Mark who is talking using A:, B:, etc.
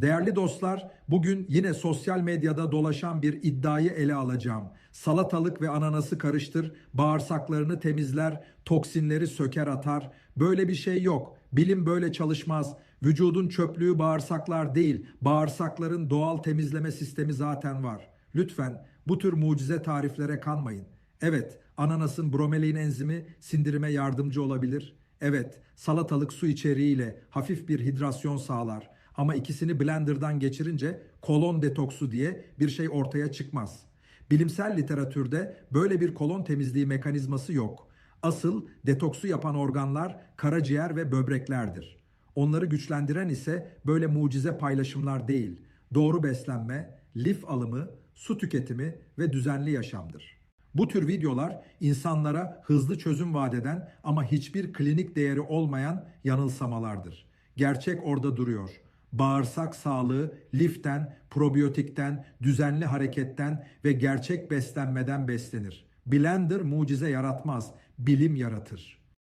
A: Değerli dostlar, bugün yine sosyal medyada dolaşan bir iddiayı ele alacağım. Salatalık ve ananası karıştır, bağırsaklarını temizler, toksinleri söker atar. Böyle bir şey yok. Bilim böyle çalışmaz. Vücudun çöplüğü bağırsaklar değil, bağırsakların doğal temizleme sistemi zaten var. Lütfen bu tür mucize tariflere kanmayın. Evet, ananasın bromelain enzimi sindirime yardımcı olabilir. Evet, salatalık su içeriğiyle hafif bir hidrasyon sağlar. Ama ikisini blenderdan geçirince kolon detoksu diye bir şey ortaya çıkmaz. Bilimsel literatürde böyle bir kolon temizliği mekanizması yok. Asıl detoksu yapan organlar karaciğer ve böbreklerdir. Onları güçlendiren ise böyle mucize paylaşımlar değil, doğru beslenme, lif alımı, su tüketimi ve düzenli yaşamdır. Bu tür videolar insanlara hızlı çözüm vaat eden ama hiçbir klinik değeri olmayan yanılsamalardır. Gerçek orada duruyor. Bağırsak sağlığı liften, probiyotikten, düzenli hareketten ve gerçek beslenmeden beslenir. Blender mucize yaratmaz, bilim yaratır.